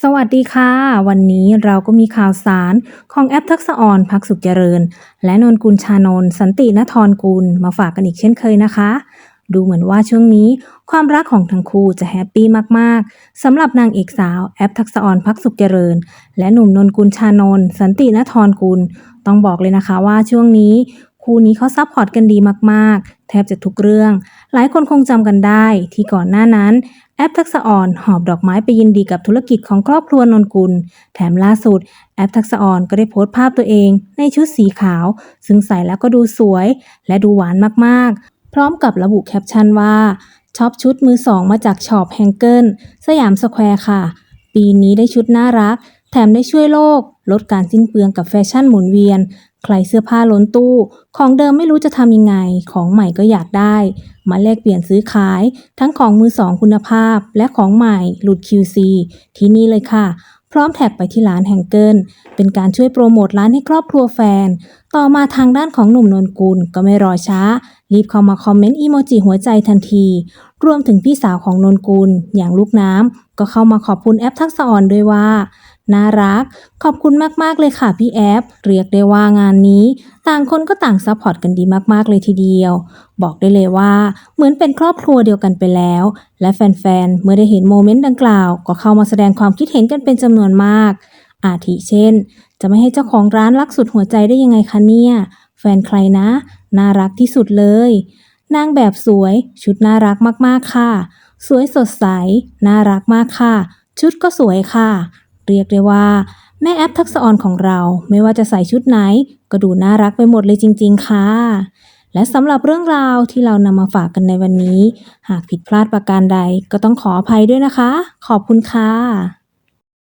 สวัสดีค่ะ วันนี้เราก็มีข่าวสารของแอปทักษะออนพักสุขเจริญ และนนกุลชานนสันตินทรกุลมาฝากกันอีกเช่นเคยนะคะ ดูเหมือนว่าช่วงนี้ความรักของทั้งคู่จะแฮปปี้มากๆสำหรับนางเอกสาวแอปทักษะออนพักสุขเจริญ และหนุ่มนนกุลชานนสันตินทรกุล ต้องบอกเลยนะคะว่าช่วงนี้ คู่นี้เขาซัพพอร์ตกันดีมากๆ แทบจะทุกเรื่อง หลายคนคงจำกันได้ที่ก่อนหน้านั้น แอปทักษะออนหอบดอกไม้ไปยินดีกับธุรกิจของครอบครัวนนกุล แถมล่าสุด แอปทักษะออนก็ได้โพสต์ภาพตัวเอง ในชุดสีขาว ซึ่งใส่แล้วก็ดูสวย และดูหวานมากๆ พร้อมกับระบุแคปชั่นว่าช็อปชุดมือสองมาจากช็อปแฮงเกิลสยามสแควร์ค่ะ ปีนี้ได้ชุดน่ารัก แถมได้ช่วยโลก ลดการสิ้นเปลืองกับแฟชั่นหมุนเวียน ใครเสื้อผ้าล้นตู้ ของเดิมไม่รู้จะทำยังไง ของใหม่ก็อยากได้ มาแลกเปลี่ยนซื้อขาย ทั้งของมือสองคุณภาพ และของใหม่หลุด QC ที่นี่เลยค่ะ พร้อมแท็กไปที่ร้านแฮงเกิลเป็นการช่วยโปรโมทร้านให้ครอบครัวแฟน ต่อมาทางด้านของหนุ่มนนกุลก็ไม่รอช้า รีบเข้ามาคอมเมนต์อีโมจิหัวใจทันที รวมถึงพี่สาวของนนกุลอย่างลูกน้ำก็เข้ามาขอบคุณแอปทักษะออนด้วยว่า น่ารัก ขอบคุณมากๆเลยค่ะพี่แอฟ เรียกได้ว่างานนี้ ต่างคนก็ต่างซัพพอร์ตกันดีมากๆเลยทีเดียว บอกได้เลยว่า เหมือนเป็นครอบครัวเดียวกันไปแล้ว และแฟนๆ เมื่อได้เห็นโมเมนต์ดังกล่าว ก็เข้ามาแสดงความคิดเห็นกันเป็นจำนวนมาก อาทิเช่น จะไม่ให้เจ้าของร้านรักสุดหัวใจได้ยังไงคะเนี่ย แฟนใครนะ น่ารักที่สุดเลย นางแบบสวย ชุดน่ารักมากๆค่ะ สวยสดใส น่ารักมากค่ะ ชุดก็สวยค่ะ เรียกได้ว่า แม่แอปทักษะออนของเราไม่ว่าจะใส่ชุดไหน ก็ดูน่ารักไปหมดเลยจริง ๆ ค่ะ และสำหรับเรื่องราวที่เรานำมาฝากกันในวันนี้ หากผิดพลาดประการใดก็ต้องขออภัยด้วยนะคะ ขอบคุณค่ะ